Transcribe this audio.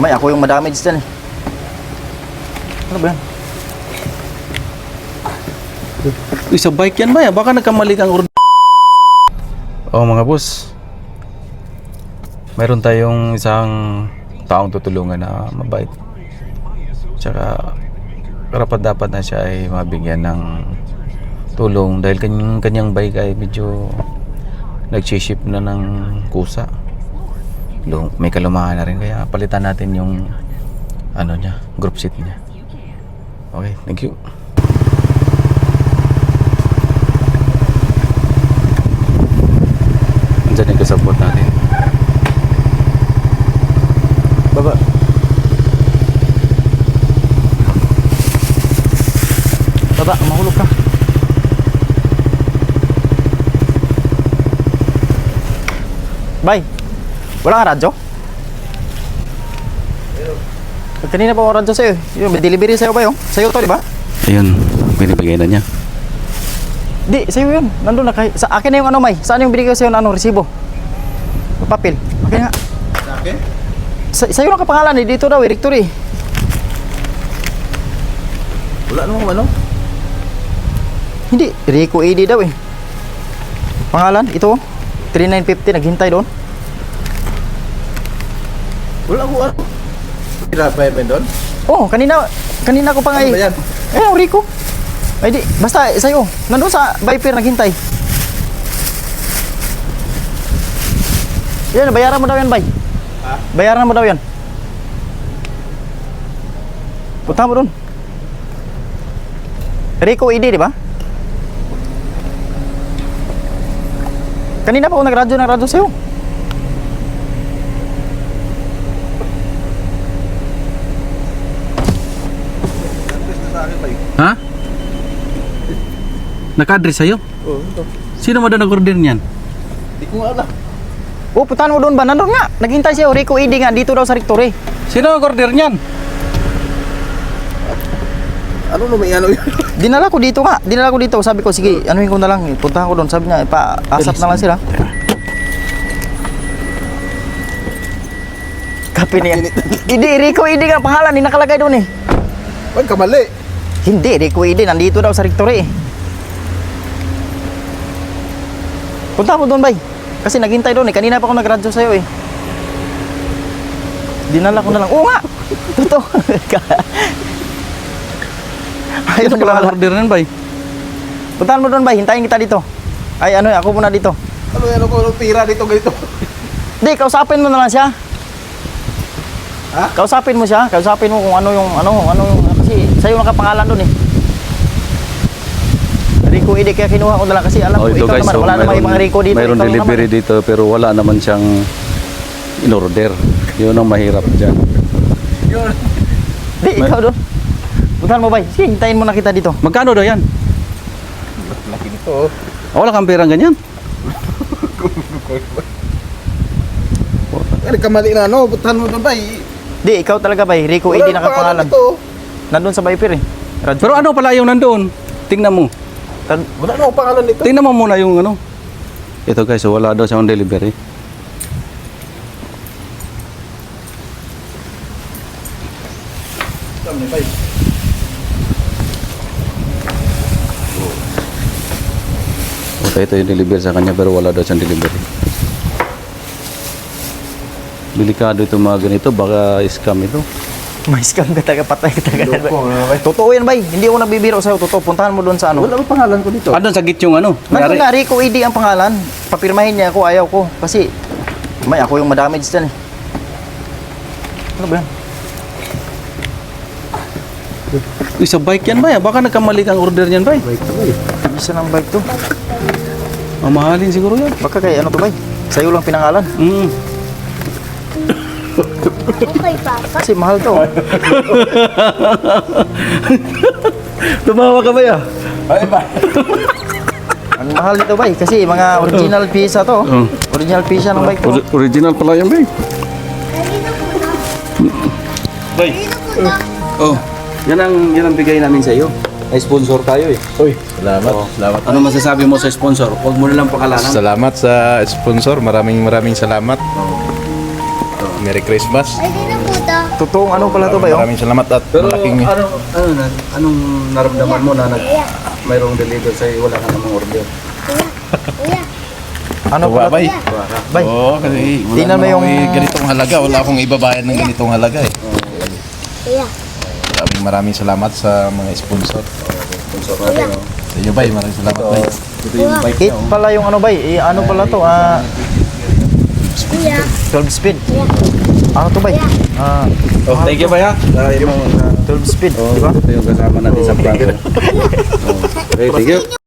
May ako yung madamage dyan eh. Ano ba yan? Uy, sa bike yan ba? Baka nagkamali kang order. Oh mga boss. Meron tayong isang taong tutulungan na mabait. Tsaka karapat dapat na siya ay mabigyan ng tulong dahil kanyang, kanyang bike ay medyo nag-ship na ng kusa. May kalumahan na rin kaya palitan natin yung ano niya, group seat niya. Okay, thank you. Andyan yung kasabot natin. Baba. Baba, mahulog ka. Bay, wala nga radyo? Kanina pa ako radyo sa'yo. Yung may delivery sa'yo ba yun? Sa'yo to, di ba? Ayun, binibigay na niya. Di, sa'yo yun. Nandun na kay... Sa akin na yung ano, May. Saan yung binigay sa'yo ng ano, resibo? Papel. Akin nga. Sa akin? Sa, sa'yo lang kapangalan eh. Dito daw eh, Rectory. Wala namang ano. Hindi, Rico AD daw eh. Pangalan, ito. 3950, naghintay doon. Wala ko ano. Pinapa yan doon? Oh, kanina, kanina ko pa nga Ano eh. ba yan? Eh, oh, Rico. Ay di, basta eh, sa'yo. Nandun sa Viper naghintay. Yan, bayaran mo daw yan, bay. Ha? Bayaran mo daw yan. Punta mo doon. Rico ID, di ba? Kanina pa ako nagradyo ng radyo sa'yo. Naka-address sa'yo? Oo, ito. Sino daw nag-order niyan? Di ko alam. Oh, puntahan mo doon ba? Nandun nga. Naghintay sa'yo. Rico ID nga. Dito daw sa Rectory. Sino nag-order niyan? Ano naman ano yun? Dinala ko dito nga. Dinala ko dito. Sabi ko, sige, anuhin ko na lang. Puntahan ko doon. Sabi niya, pa-asap na lang sila. Kape niya. Hindi, Rico ID nga pangalan. Hindi nakalagay doon eh. Huwag kamali. Hindi, Rico ID. Nandito daw sa Rectory eh. Punta mo doon, bay. Kasi naghintay doon eh. Kanina pa ako nagradyo sa'yo eh. Dinala ko na lang. Oo nga! Totoo. Ayun pala. pala nag-order niyan, bay? Puntahan mo doon, bay. Hintayin kita dito. Ay, ano, ako muna dito. Ano yan ako? Anong tira dito ganito? Di, kausapin mo na lang siya. Ha? Kausapin mo siya. Kausapin mo kung ano yung, ano, ano yung, kasi sa'yo nakapangalan doon eh. Rico, hindi kaya kinuha ko na lang kasi alam ko, ikaw naman, wala naman yung mga Rico dito. Oh, mayroon delivery naman. dito pero wala naman siyang in-order. Yun ang mahirap dyan. Yun. Di, ikaw doon. Puntahan mo, bay. Sige, hintayin mo na kita dito. Magkano daw yan? Laki nito. oh. Wala kang perang ganyan? Ano kamali na ano? Butahan mo doon ba? Di, ikaw talaga, bay. Rico, hindi nakapangalan. Ito. Nandun sa Viper eh. Radyo. Pero ano pala yung nandoon? Tingnan mo. Tan- Wala na akong pangalan nito. Tingnan mo muna yung ano. Ito guys, wala daw siyang delivery. Okay, ito yung delivery sa kanya pero wala daw siyang delivery. Delikado itong mga ganito, baka scam ito. May scam ka taga patay ka taga. Loko, ba? Totoo yan, bay. Hindi ako nagbibiro sa'yo. Totoo. Puntahan mo doon sa ano. Wala akong pangalan ko dito. Ah, doon sa git yung ano? Nandun nga, Rico ID ang pangalan. Papirmahin niya ako, ayaw ko. Kasi, may ako yung madamage dyan eh. Ano ba yan? Uy, sa bike yan ba? Baka nagkamali kang order niyan ba? Wait, wait. Isa ng bike to. Mamahalin siguro yan. Baka kay ano to, bay? Sa'yo lang pinangalan. Mm. Okay, Papa. Kasi mahal to. Tumawa ka ba ya? Ay ba? ang mahal nito, bay. Kasi mga original pisa to. Oh. Original pisa ng bike to. Ori- original pala na. Bay. Na. Oh. Yan ang, yan ang bigay namin sa iyo. Ay sponsor tayo eh. Uy, salamat. Oh. Salamat. Ano masasabi mo sa sponsor? Huwag mo na lang pakalanan. Salamat sa sponsor. Maraming maraming salamat. Merry Christmas. Kanina po na. totoong ano pala to ba yun? Maraming salamat at malaking... anong, ano, na, anong naramdaman mo na nag, mayroong deliver sa'yo, wala ka namang order? Kuya. Ano Tuwa, pala? bay. Bay. Oo, kasi wala Tingnan mo naman yung- akong ganitong halaga. Wala akong ibabayad ng ganitong halaga eh. Kuya. Maraming maraming salamat sa mga sponsor. Sponsor natin, oh. Sa iyo, bay. Maraming salamat, bay. Ito yung bike It niya, oh. pala yung ano bay, eh, ano pala to? Ah, Kuya. 12 speed. Kuya. Ano to bay? Ah, Oh, thank you ba ya? Dahil mo, 12 speed, oh, di ba? ito yung kasama natin sa prank. Oh, okay, thank you.